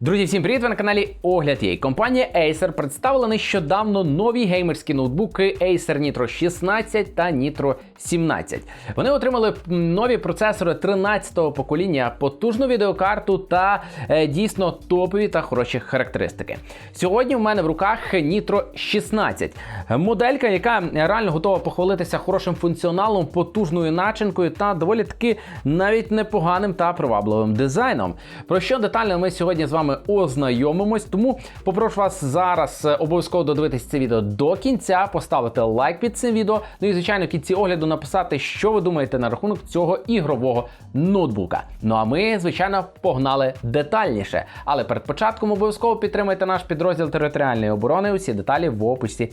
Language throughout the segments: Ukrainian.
Друзі, всім привіт! Ви на каналі Огляд Єй. Компанія Acer представила нещодавно нові геймерські ноутбуки Acer Nitro 16 та Nitro 17. Вони отримали нові процесори 13-го покоління, потужну відеокарту та е, дійсно топові та хороші характеристики. Сьогодні в мене в руках Nitro 16. Моделька, яка реально готова похвалитися хорошим функціоналом, потужною начинкою та доволі таки навіть непоганим та привабливим дизайном. Про що детально ми сьогодні з вами ознайомимось. Тому попрошу вас зараз е, обов'язково додивитись це відео до кінця, поставити лайк під цим відео. Ну і звичайно, в кінці огляду написати, що ви думаєте на рахунок цього ігрового ноутбука. Ну а ми, звичайно, погнали детальніше. Але перед початком обов'язково підтримайте наш підрозділ територіальної оборони. Усі деталі в описі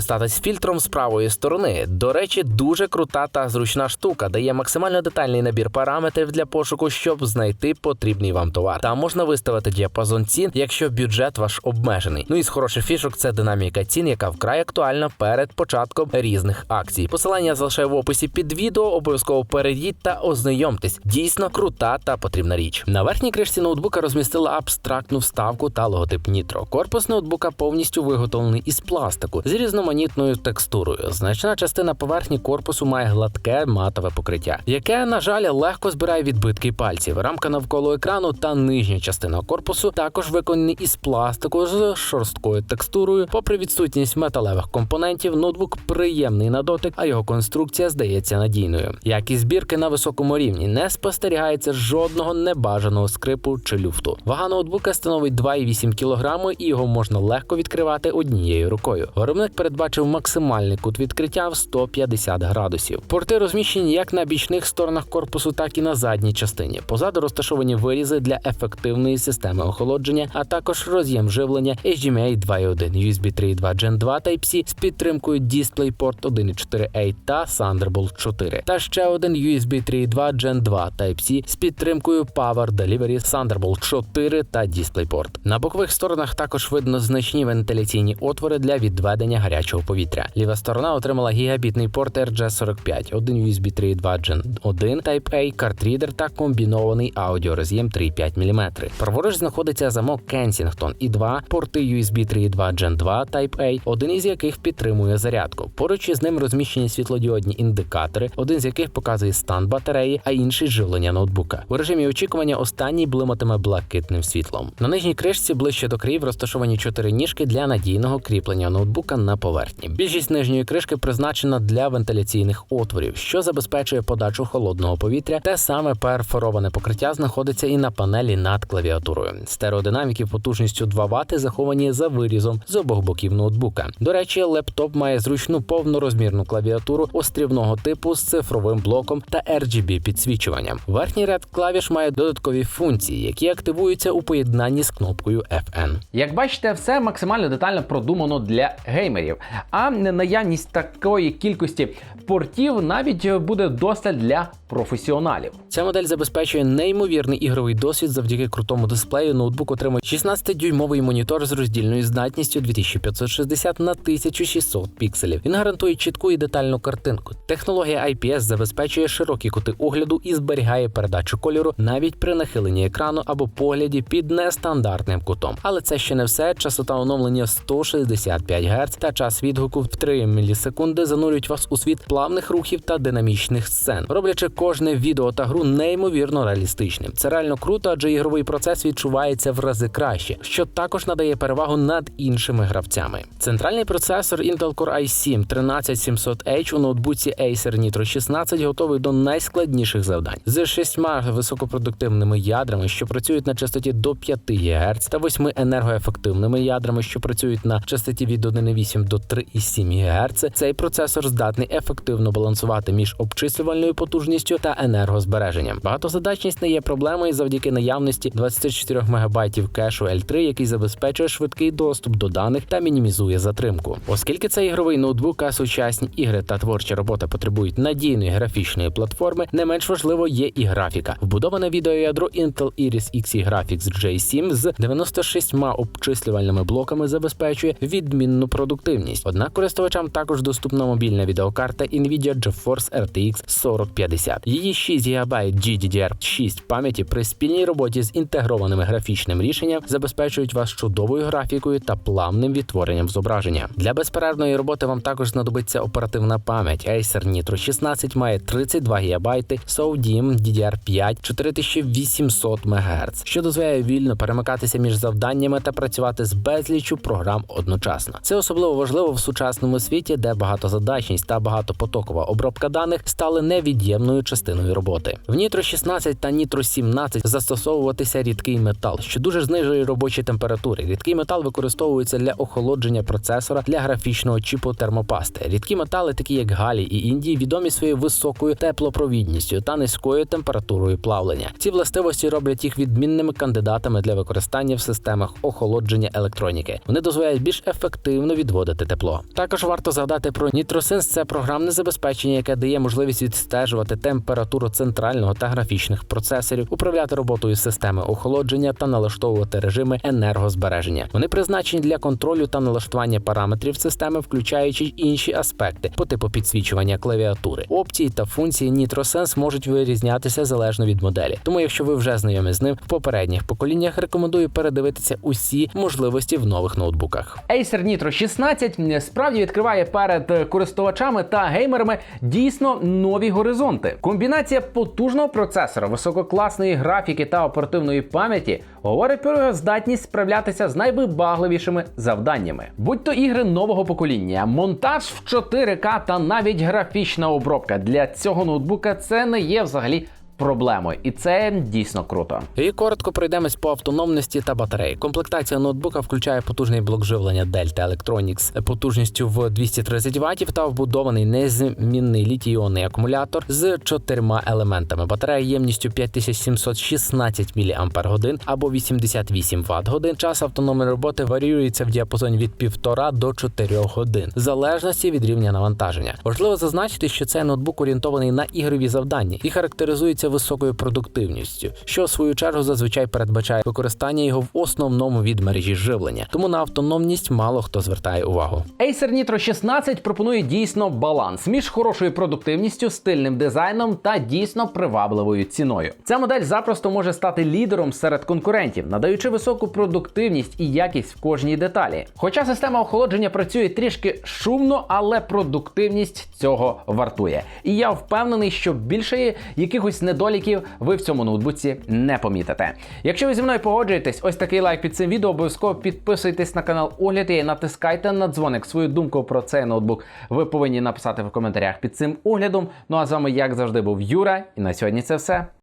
скористатись фільтром з правої сторони. До речі, дуже крута та зручна штука, дає максимально детальний набір параметрів для пошуку, щоб знайти потрібний вам товар. Там можна виставити діапазон цін, якщо бюджет ваш обмежений. Ну і з хороших фішок це динаміка цін, яка вкрай актуальна перед початком різних акцій. Посилання залишаю в описі під відео. Обов'язково перейдіть та ознайомтесь. Дійсно крута та потрібна річ. На верхній кришці ноутбука розмістила абстрактну вставку та логотип Nitro. Корпус ноутбука повністю виготовлений із пластику з різноманітною текстурою. Значна частина поверхні корпусу має гладке матове покриття, яке, на жаль, легко збирає відбитки пальців. Рамка навколо екрану та нижня частина корпусу також виконані із пластику з шорсткою текстурою. Попри відсутність металевих компонентів, ноутбук приємний на дотик, а його конструкція здається надійною. Якість збірки на високому рівні не спостерігається жодного небажаного скрипу чи люфту. Вага ноутбука становить 2,8 кг і його можна легко відкривати однією рукою. Виробник передбачив максимальний кут відкриття в 150 градусів. Порти розміщені як на бічних сторонах корпусу, так і на задній частині. Позаду розташовані вирізи для ефективної системи охолодження, а також роз'єм живлення HDMI 2.1, USB 3.2 Gen 2 Type-C з підтримкою DisplayPort 1.4a та Thunderbolt 4, та ще один USB 3.2 Gen 2 Type-C з підтримкою Power Delivery Thunderbolt 4 та DisplayPort. На бокових сторонах також видно значні вентиляційні отвори для відведення гарячого повітря. Ліва сторона отримала гігабітний порт RJ45, один USB 3.2 Gen 1 Type-A, картрідер та комбінований аудіороз'єм 3,5 мм. Праворуч знаходиться замок Kensington і два порти USB 3.2 Gen 2 Type-A, один із яких підтримує зарядку. Поруч із ним розміщені світлодіодні індикатори, один з яких показує стан батареї, а інший живлення ноутбука. У режимі очікування останній блиматиме блакитним світлом. На нижній кришці ближче до країв розташовані чотири ніжки для надійного кріплення ноутбука на поверхні. Більшість нижньої кришки призначена для вентиляційних отворів, що забезпечує подачу холодного повітря. Те саме перфороване покриття знаходиться і на панелі над клавіатурою. Стереодинаміки потужністю 2 Вт заховані за вирізом з обох боків ноутбука. До речі, лептоп має зручну повнорозмірну клавіатуру острівного типу з цифровим блоком та RGB підсвічуванням. Верхній ряд клавіш має додаткові функції, які активуються у поєднанні з кнопкою FN. Як бачите, все максимально детально продумано для геймерів. А наявність такої кількості портів навіть буде досталь для професіоналів. Ця модель забезпечує неймовірний ігровий досвід завдяки крутому дисплею. Ноутбук отримує 16-дюймовий монітор з роздільною здатністю 2560 на 1600 пікселів. Він гарантує чітку і детальну картинку. Технологія IPS забезпечує широкі кути огляду і зберігає передачу кольору навіть при нахиленні екрану або погляді під нестандартним кутом. Але це ще не все. Частота оновлення 165 Гц та час відгуку в 3 мілісекунди занурюють вас у світ плавних рухів та динамічних сцен, роблячи кожне відео та гру неймовірно реалістичним. Це реально круто, адже ігровий процес відчувається в рази краще, що також надає перевагу над іншими гравцями. Центральний процесор Intel Core i7 13700H у ноутбуці Acer Nitro 16 готовий до найскладніших завдань з шістьма високопродуктивними ядрами, що працюють на частоті до 5 ГГц, та восьми енергоефективними ядрами, що працюють на частоті від 1,8 до 3,7 ГГц, цей процесор здатний ефективно балансувати між обчислювальною потужністю та енергозбереженням. Багатозадачність не є проблемою завдяки наявності 24 МБ кешу L3, який забезпечує швидкий доступ до даних та мінімізує затримку. Оскільки це ігровий ноутбук, а сучасні ігри та творчі роботи потребують надійної графічної платформи, не менш важливо є і графіка. Вбудоване відеоядро Intel Iris Xe Graphics J7 з 96 обчислювальними блоками забезпечує відмінну продуктивність. Однак користувачам також доступна мобільна відеокарта Nvidia GeForce RTX 4050. Її 6 ГБ GDDR6 пам'яті при спільній роботі з інтегрованими графічним рішенням забезпечують вас чудовою графікою та плавним відтворенням зображення. Для безперервної роботи вам також знадобиться оперативна пам'ять. Acer Nitro 16 має 32 ГБ, SODIMM DDR5 4800 МГц, що дозволяє вільно перемикатися між завданнями та працювати з безліччю програм одночасно. Це особливо важливо в сучасному світі, де багатозадачність та багатопотокова обробка даних стали невід'ємною частиною роботи. В Nitro 16 та Nitro 17 застосовуватися рідкий метал, що дуже знижує робочі температури. Рідкий метал використовується для охолодження процесора для графічного чіпу термопасти. Рідкі метали, такі як Галі і Індії, відомі своєю високою теплопровідністю та низькою температурою плавлення. Ці властивості роблять їх відмінними кандидатами для використання в системах охолодження електроніки. Вони дозволяють більш ефективно відводити тепло. Також варто згадати про NitroSense – це програмне забезпечення, яке дає можливість відстежувати температуру центрального та графічних процесорів, управляти роботою системи охолодження та налаштовувати режими енергозбереження. Вони призначені для контролю та налаштування параметрів системи, включаючи інші аспекти по типу підсвічування клавіатури. Опції та функції NitroSense можуть вирізнятися залежно від моделі. Тому, якщо ви вже знайомі з ним в попередніх поколіннях, рекомендую передивитися усі можливості в нових ноутбуках. Acer Nitro 16 справді відкриває перед користувачами та геймерами дійсно нові горизонти. Комбінація потужного процесора, висококласної графіки та оперативної пам'яті говорить про його здатність справлятися з найвибагливішими завданнями. Будь то ігри нового покоління, монтаж в 4К та навіть графічна обробка для цього ноутбука це не є взагалі проблемою, і це дійсно круто. І коротко пройдемось по автономності та батареї. Комплектація ноутбука включає потужний блок живлення Delta Electronics потужністю в 230 Вт та вбудований незмінний літій-іонний акумулятор з чотирма елементами. Батарея ємністю 5716 мАч або 88 Вт годин. Час автономної роботи варіюється в діапазоні від 1,5 до 4 годин, в залежності від рівня навантаження. Важливо зазначити, що цей ноутбук орієнтований на ігрові завдання і характеризується високою продуктивністю, що в свою чергу зазвичай передбачає використання його в основному від мережі живлення. Тому на автономність мало хто звертає увагу. Acer Nitro 16 пропонує дійсно баланс між хорошою продуктивністю, стильним дизайном та дійсно привабливою ціною. Ця модель запросто може стати лідером серед конкурентів, надаючи високу продуктивність і якість в кожній деталі. Хоча система охолодження працює трішки шумно, але продуктивність цього вартує. І я впевнений, що більше якихось недоліків ви в цьому ноутбуці не помітите. Якщо ви зі мною погоджуєтесь, ось такий лайк під цим відео. Обов'язково підписуйтесь на канал Огляд і натискайте на дзвоник. Свою думку про цей ноутбук ви повинні написати в коментарях під цим оглядом. Ну а з вами, як завжди, був Юра, і на сьогодні це все.